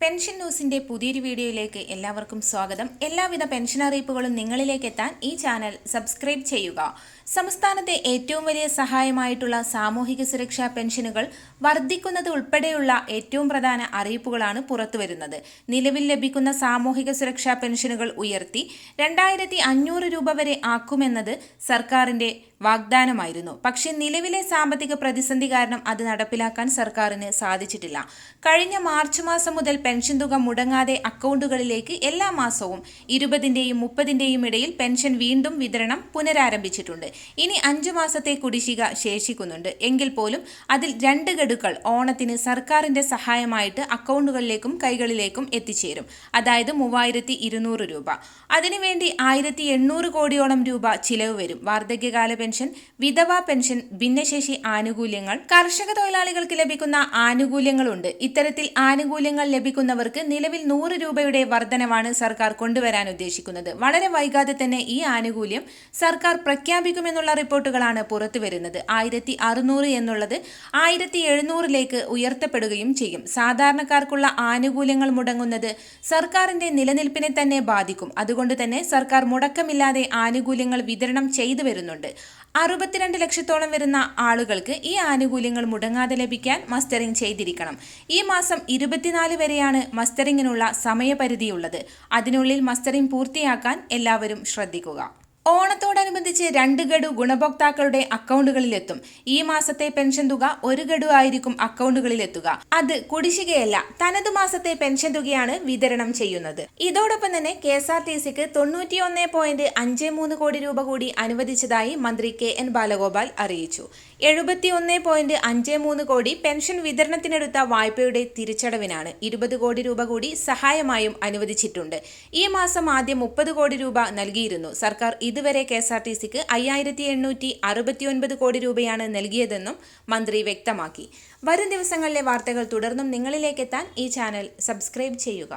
Pension ന്യൂസിന്റെ പുതിയൊരു വീഡിയോയിലേക്ക് എല്ലാവർക്കും സ്വാഗതം. എല്ലാവിധ പെൻഷൻ അറിയിപ്പുകളും നിങ്ങളിലേക്ക് എത്താൻ ഈ ചാനൽ സബ്സ്ക്രൈബ് ചെയ്യുക. സംസ്ഥാനത്തെ ഏറ്റവും വലിയ സഹായമായിട്ടുള്ള സാമൂഹിക സുരക്ഷാ പെൻഷനുകൾ വർദ്ധിക്കുന്നത് ഉൾപ്പെടെയുള്ള ഏറ്റവും പ്രധാന അറിയിപ്പുകളാണ് പുറത്തുവരുന്നത്. നിലവിൽ ലഭിക്കുന്ന സാമൂഹിക സുരക്ഷാ പെൻഷനുകൾ ഉയർത്തി രണ്ടായിരത്തി രൂപ വരെ ആക്കുമെന്നത് സർക്കാരിന്റെ വാഗ്ദാനമായിരുന്നു. പക്ഷേ നിലവിലെ സാമ്പത്തിക പ്രതിസന്ധി കാരണം അത് നടപ്പിലാക്കാൻ സർക്കാരിന് സാധിച്ചിട്ടില്ല. കഴിഞ്ഞ മാർച്ച് മാസം മുതൽ പെൻഷൻ തുക മുടങ്ങാതെ അക്കൗണ്ടുകളിലേക്ക് എല്ലാ മാസവും ഇരുപതിന്റെയും മുപ്പതിന്റെയും ഇടയിൽ പെൻഷൻ വീണ്ടും വിതരണം പുനരാരംഭിച്ചിട്ടുണ്ട്. ഇനി അഞ്ചു മാസത്തെ കുടിശ്ശിക ശേഷിക്കുന്നുണ്ട്. എങ്കിൽ പോലും അതിൽ രണ്ട് ഗഡുക്കൾ ഓണത്തിന് സർക്കാരിന്റെ സഹായമായിട്ട് അക്കൗണ്ടുകളിലേക്കും കൈകളിലേക്കും എത്തിച്ചേരും. അതായത് മൂവായിരത്തി ഇരുന്നൂറ് രൂപ. അതിനുവേണ്ടി ആയിരത്തി എണ്ണൂറ് കോടിയോളം രൂപ ചിലവ് വരും. വാർദ്ധക്യകാല പെൻഷൻ വിധവ പെൻഷൻ ഭിന്നശേഷി ആനുകൂല്യങ്ങൾ കർഷക തൊഴിലാളികൾക്ക് ലഭിക്കുന്ന ആനുകൂല്യങ്ങളുണ്ട്. ഇത്തരത്തിൽ ആനുകൂല്യങ്ങൾ ലഭിക്കുന്നവർക്ക് നിലവിൽ നൂറ് രൂപയുടെ വർധനവാണ് സർക്കാർ കൊണ്ടുവരാൻ ഉദ്ദേശിക്കുന്നത്. വളരെ വൈകാതെ തന്നെ ഈ ആനുകൂല്യം സർക്കാർ പ്രഖ്യാപിക്കുമെന്നുള്ള റിപ്പോർട്ടുകളാണ് പുറത്തുവരുന്നത്. ആയിരത്തി അറുന്നൂറ് എന്നുള്ളത് ആയിരത്തി എഴുന്നൂറിലേക്ക് ഉയർത്തപ്പെടുകയും ചെയ്യും. സാധാരണക്കാർക്കുള്ള ആനുകൂല്യങ്ങൾ മുടങ്ങുന്നത് സർക്കാരിന്റെ നിലനിൽപ്പിനെ തന്നെ ബാധിക്കും. അതുകൊണ്ട് തന്നെ സർക്കാർ മുടക്കമില്ലാതെ ആനുകൂല്യങ്ങൾ വിതരണം ചെയ്തു വരുന്നുണ്ട് അറുപത്തിരണ്ട് ലക്ഷത്തോളം വരുന്ന ആളുകൾക്ക് ഈ ആനുകൂല്യങ്ങൾ മുടങ്ങാതെ ലഭിക്കാൻ മസ്റ്ററിംഗ് ചെയ്തിരിക്കണം. ഈ മാസം ഇരുപത്തിനാല് വരെയാണ് മസ്റ്ററിങ്ങിനുള്ള സമയപരിധിയുള്ളത്. അതിനുള്ളിൽ മസ്റ്ററിംഗ് പൂർത്തിയാക്കാൻ എല്ലാവരും ശ്രദ്ധിക്കുക. ഓണത്തോടനുബന്ധിച്ച് രണ്ട് ഗഡു ഗുണഭോക്താക്കളുടെ അക്കൗണ്ടുകളിലെത്തും. ഈ മാസത്തെ പെൻഷൻ തുക ഒരു ഗഡു ആയിരിക്കും അക്കൗണ്ടുകളിലെത്തുക. അത് കുടിശ്ശികയല്ല തനതു മാസത്തെ പെൻഷൻ തുകയാണ് വിതരണം ചെയ്യുന്നത്. ഇതോടൊപ്പം തന്നെ കെ എസ് ആർ ടി സിക്ക് പോയിന്റ് അഞ്ച് മൂന്ന് കോടി രൂപ കൂടി അനുവദിച്ചതായി മന്ത്രി കെ എൻ ബാലഗോപാൽ അറിയിച്ചു. എഴുപത്തിയൊന്ന് പോയിന്റ് അഞ്ച് മൂന്ന് കോടി പെൻഷൻ വിതരണത്തിനെടുത്ത വായ്പയുടെ തിരിച്ചടവിനാണ് ഇരുപത് കോടി രൂപ കൂടി സഹായമായും അനുവദിച്ചിട്ടുണ്ട്. ഈ മാസം ആദ്യം മുപ്പത് കോടി രൂപ നൽകിയിരുന്നു. സർക്കാർ ഇതുവരെ കെ എസ് ആർ ടി സിക്ക് അയ്യായിരത്തി എണ്ണൂറ്റി അറുപത്തിയൊൻപത് കോടി രൂപയാണ് നൽകിയതെന്നും മന്ത്രി വ്യക്തമാക്കി. വരും ദിവസങ്ങളിലെ വാർത്തകൾ തുടർന്നും നിങ്ങളിലേക്കെത്താൻ ഈ ചാനൽ സബ്സ്ക്രൈബ് ചെയ്യുക.